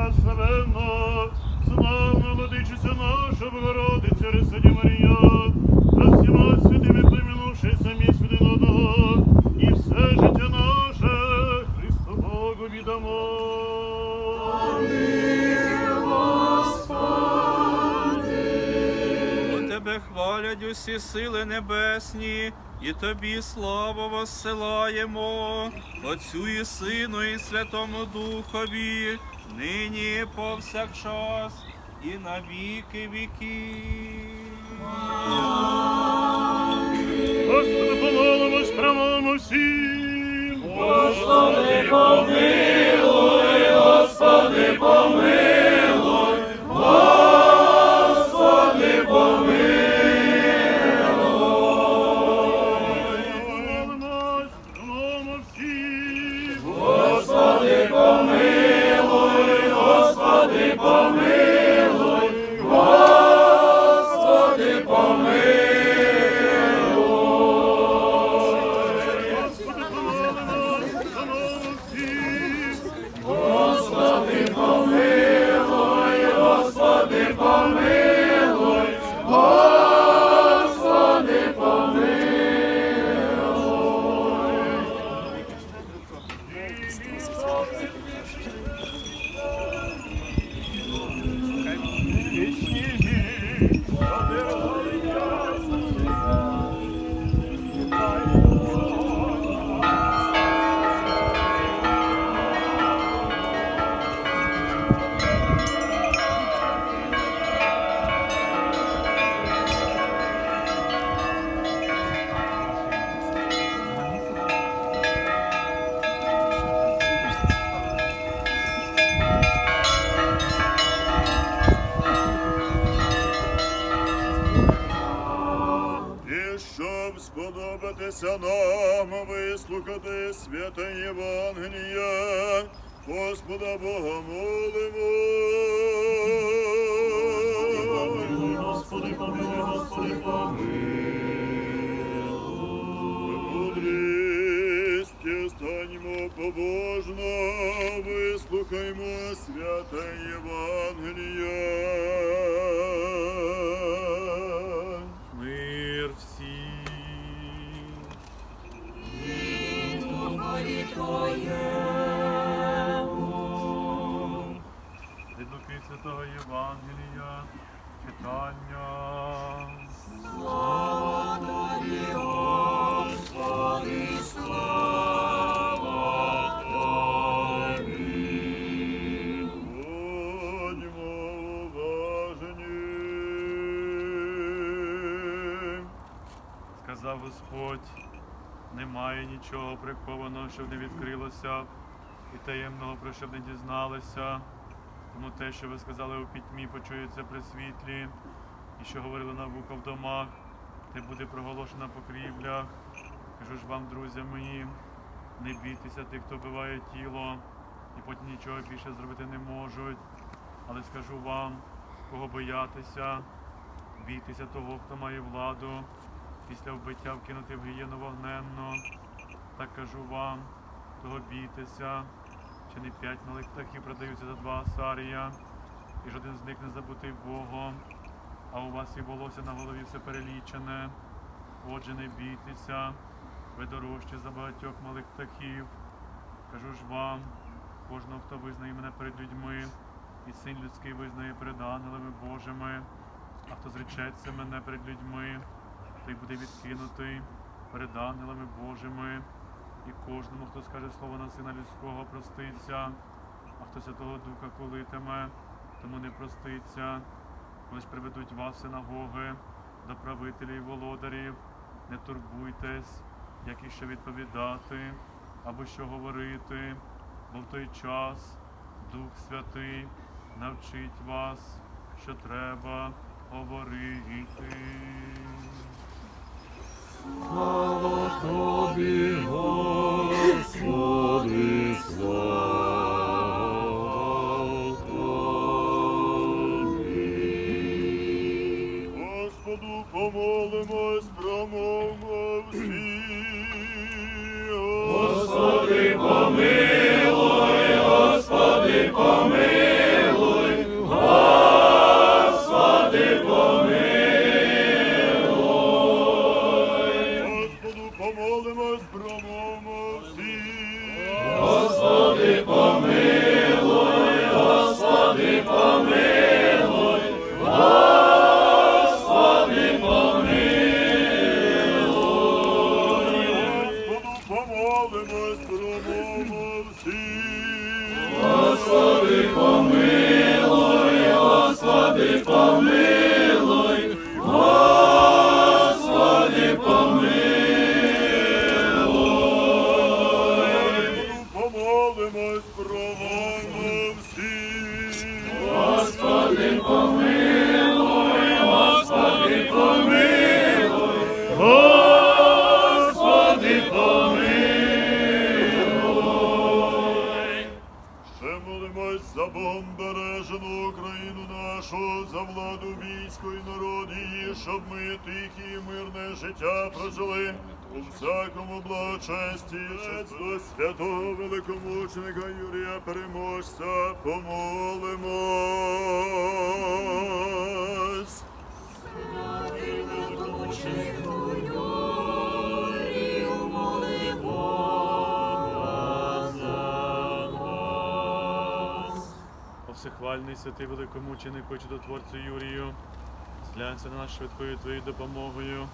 За преблагословенна, славна владичиця наша Богородиця, Ресаді Марія, за всіма святими помінувшися місць один одного, і все життя наше Христу Богу віддамо. Тебе хвалять усі сили небесні, і тобі славу воссилаємо, Отцю і Сину, і Святому Духові, нині повсякчас, і на віки віків. Господи, помолимось, промовимо всім. Господи, помилуй, сподобатися нам вислухати святе Євангеліє, Господа Бога молимо. Господи, помилуй, Господи, Мудрісті станьмо побожно, вислухаймо святе Євангеліє. Луки Святого Євангелія читання. Будьмо уважені. Сказав Господь, Немає нічого прихованого, щоб не відкрилося, і таємного, про що б не дізналися. Тому те, що ви сказали у пітьмі, почується при світлі, і що говорили на вуха в домах, те буде проголошено по крівлях. Кажу ж вам, друзі мої, не бійтеся тих, хто вбиває тіло, і потім нічого більше зробити не можуть. Але скажу вам, кого боятися, бійтеся того, хто має владу, після вбиття вкинути в гієну вогненну. Так кажу вам, того бійтеся, чи не п'ять малих птахів продаються за два асарія, і жоден з них не забутий Богом, а у вас і волосся на голові все перелічене. Отже, не бійтеся, ви дорожчі за багатьох малих птахів. Кажу ж вам, кожного, хто визнає мене перед людьми, і син людський визнає перед ангелами Божими, а хто зречеться мене перед людьми, той буде відкинутий перед ангелами Божими. І кожному, хто скаже слово на сина людського, проститься, а хто Святого Духа колитиме, тому не проститься. Коли ж приведуть вас синагоги до правителів і володарів, не турбуйтесь, як і що відповідати або що говорити, бо в той час Дух Святий навчить вас, що треба говорити. За Богом бережену Україну нашу, за владу військо і її, щоб ми тихі і мирне життя прожили у всякому благочесті, святого великомученика Юрія Переможця, помолимось. О всехвальний святий великомученику чудотворцю Юрію, зглянься на нас швидкою твоєю допомогою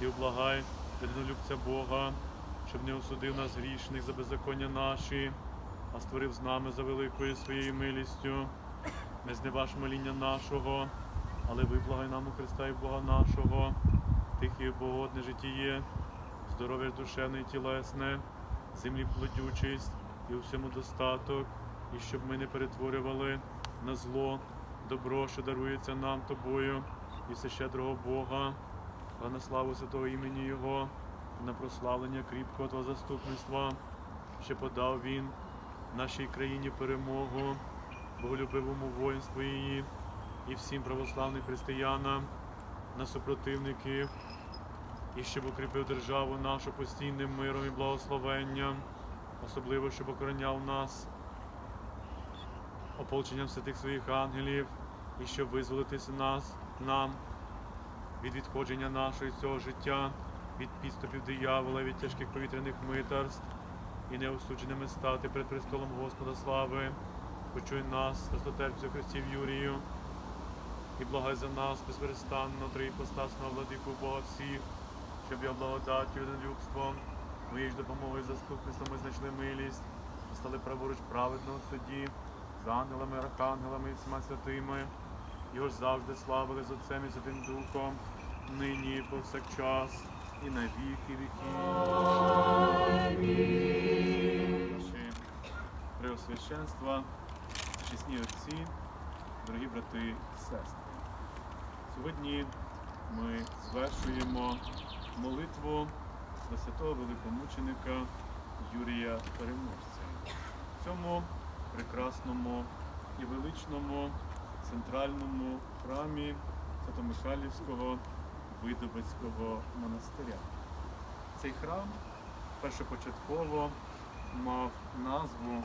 і облагай єдинолюбця Бога, щоб не осудив нас грішних за беззаконня наші, а створив з нами за великою своєю милістю. Не зневаж моління нашого, але виблагай нам у Христа і Бога нашого, тихе і богодне житіє, здоров'я душевне і тілесне, землі плодючість і у всьому достаток, і щоб ми не перетворювали на зло, добро, що дарується нам тобою, і все щедрого Бога, а на славу святого імені Його, на прославлення кріпкого Твого заступництва, що подав Він нашій країні перемогу, боголюбивому воїнству її і всім православним християнам на супротивників, і щоб укріпив державу нашу постійним миром і благословенням, особливо щоб охороняв нас ополченням святих своїх ангелів, і щоб визволитися нас, нам від відходження нашого цього життя, від підступів диявола, від тяжких повітряних митарств, і неосудженими стати перед престолом Господа слави. Почуй нас, достотерпцю Христів Юрію, і благай за нас безперестанно, триіпостасного владику Бога всіх, щоб я благодаттю людством, моєю ж допомогою заступництвом ми знайшли милість, стали праворуч праведного суді, з ангелами, архангелами і всіма святими. Його завжди славили з Отцем і Святим Духом, нині повсякчас, і на віки віків. Преосвященства, чесні отці, дорогі брати і сестри. Сьогодні ми звершуємо молитву до святого великомученика Юрія Переможця. В цьому прекрасному і величному центральному храмі Свято-Михайлівського Видобицького монастиря. Цей храм першопочатково мав назву,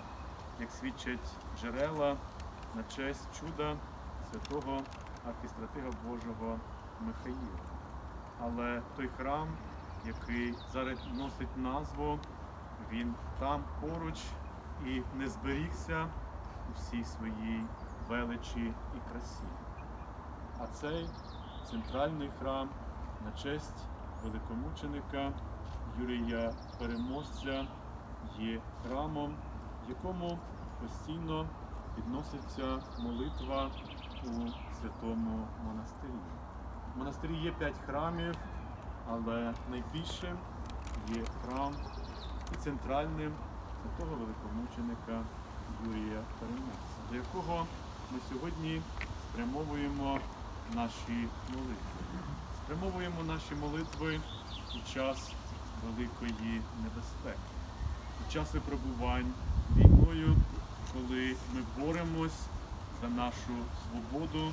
як свідчать джерела, на честь чуда святого архістратига Божого Михаїла. Але той храм, який зараз носить назву, він там поруч і не зберігся у всій своїй величі і красі. А цей центральний храм на честь великомученика Юрія Переможця є храмом, в якому постійно підноситься молитва у святому монастирі. В монастирі є п'ять храмів, але найбільшим є храм центральним святого великомученика Юрія Переможця, до якого ми сьогодні спрямовуємо наші молитви. Спрямовуємо наші молитви у час великої небезпеки, у час випробувань війною, коли ми боремось за нашу свободу,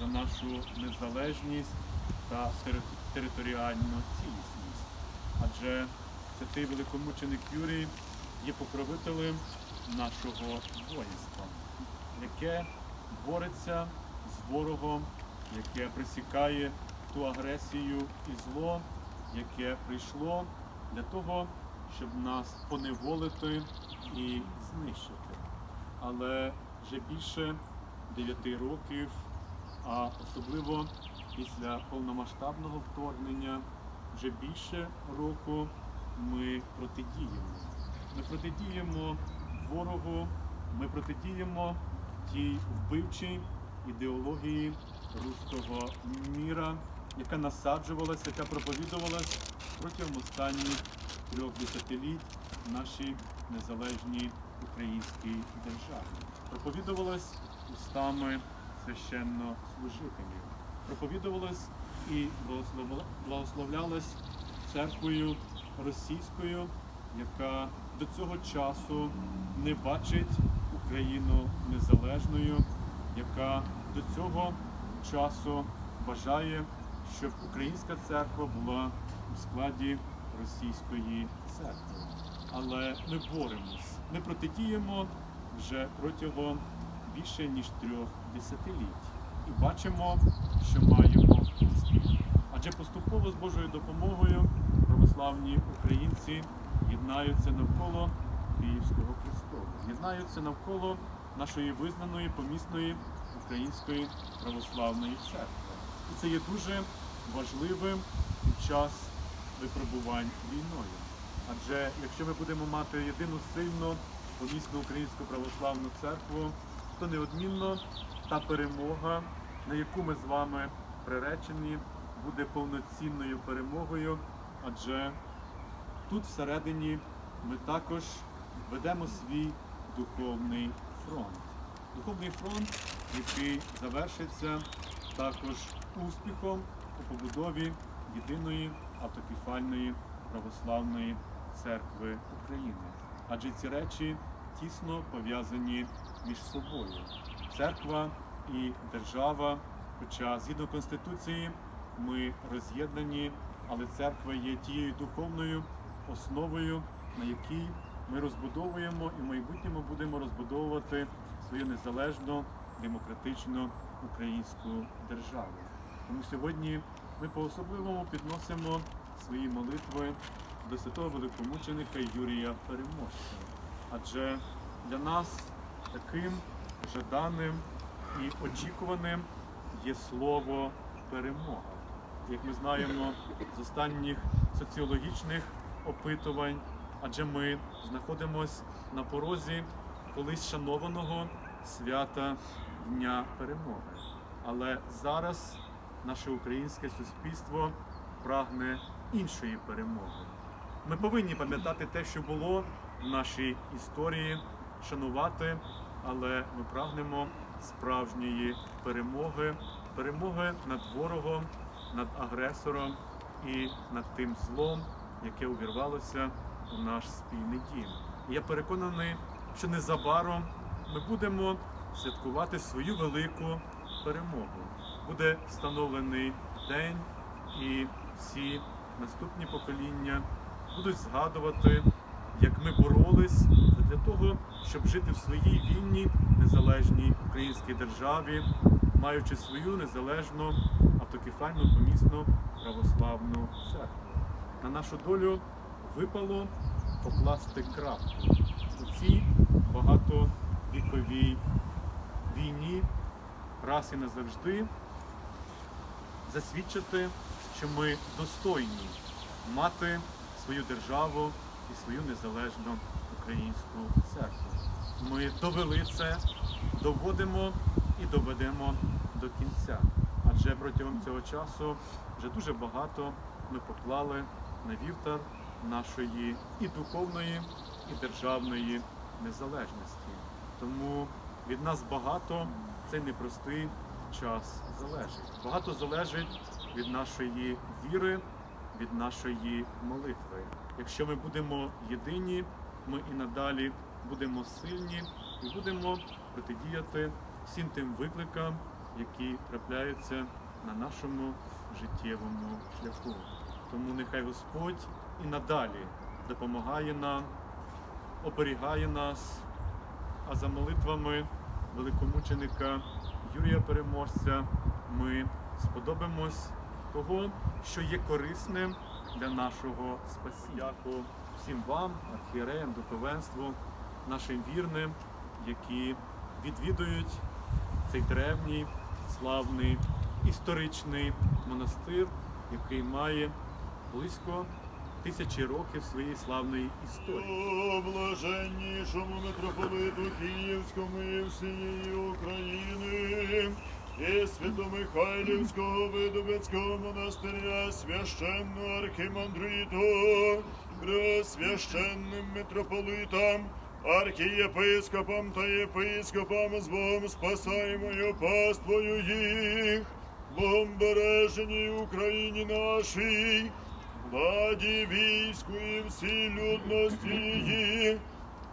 за нашу незалежність та територіальну цілісність. Адже святий великомученик Юрій є покровителем нашого воїнства, яке бореться з ворогом, яке присікає ту агресію і зло, яке прийшло для того, щоб нас поневолити і знищити. Але вже більше дев'яти років, а особливо після повномасштабного вторгнення, вже більше року ми протидіємо. Ми протидіємо ворогу, ми протидіємо тій вбивчій ідеології руського міра, яка насаджувалася, яка проповідувалась протягом останніх трьох десятиліть нашій незалежній українській державі. Проповідувалась устами священнослужителів. Проповідувалась і благословлялась церквою російською, яка до цього часу не бачить Україну незалежною, яка до цього часу вважає, щоб українська церква була у складі російської церкви. Але ми боремось, ми протидіємо вже протягом більше ніж трьох десятиліть і бачимо, що маємо успіх. Адже поступово з Божою допомогою православні українці єднаються навколо Київського престолу, єднаються навколо нашої визнаної помісної української православної церкви. І це є дуже важливим під час випробувань війною. Адже якщо ми будемо мати єдину сильну помісну українську православну церкву, то неодмінно та перемога, на яку ми з вами приречені, буде повноцінною перемогою, адже тут всередині ми також ведемо свій духовний фронт. Духовний фронт, який завершиться також успіхом у побудові єдиної автокефальної православної церкви України. Адже ці речі тісно пов'язані між собою. Церква і держава, хоча згідно Конституції ми роз'єднані, але церква є тією духовною основою, на якій ми розбудовуємо і в майбутньому будемо розбудовувати свою незалежну демократичну українську державу. Тому сьогодні ми по-особливому підносимо свої молитви до святого великомученика Юрія Переможця. Адже для нас таким жаданим і очікуваним є слово перемога. Як ми знаємо з останніх соціологічних опитувань, адже ми знаходимося на порозі колись шанованого свята Дня Перемоги. Але зараз наше українське суспільство прагне іншої перемоги. Ми повинні пам'ятати те, що було в нашій історії, шанувати, але ми прагнемо справжньої перемоги, перемоги над ворогом, над агресором і над тим злом, яке увірвалося у наш спільний дім. І я переконаний, що незабаром ми будемо святкувати свою велику перемогу. Буде встановлений день, і всі наступні покоління будуть згадувати, як ми боролись для того, щоб жити в своїй вільній незалежній українській державі, маючи свою незалежну автокефальну помісну православну церкву. На нашу долю випало покласти крапку у цій багатовіковій війні раз і назавжди засвідчити, що ми достойні мати свою державу і свою незалежну українську церкву. Ми довели це, доводимо і доведемо до кінця. Адже протягом цього часу вже дуже багато ми поклали на вівтар нашої і духовної, і державної незалежності. Тому від нас багато цей непростий час залежить. Багато залежить від нашої віри, від нашої молитви. Якщо ми будемо єдині, ми і надалі будемо сильні і будемо протидіяти всім тим викликам, які трапляються на нашому життєвому шляху. Тому нехай Господь і надалі допомагає нам, оберігає нас, а за молитвами великомученика Юрія Переможця ми сподобимось того, що є корисним для нашого спасіння. Дякую всім вам, архієреям, духовенству, нашим вірним, які відвідують цей древній, славний, історичний монастир, який має близько тисячі років своєї славної історії. О блаженнішому митрополиту Київському і всієї України і Свято-Михайлівського Видубецького монастиря священного архімандриту, священним митрополитам, архієпископам та єпископам з Богом спасаємою паствою їх, Богом береженій Україні нашій, владі війську і всій людності її,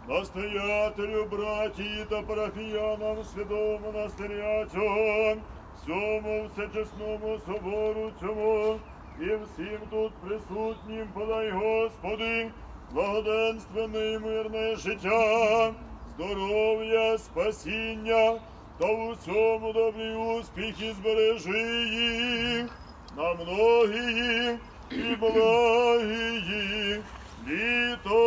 настоятелю, братії та парафіянам святого монастиря цього, всьому всечесному собору цьому і всім тут присутнім подай Господи, благоденственне і мирне життя, здоров'я, спасіння та в усьому добрі успіхи збережи їх. На многії і благії літо.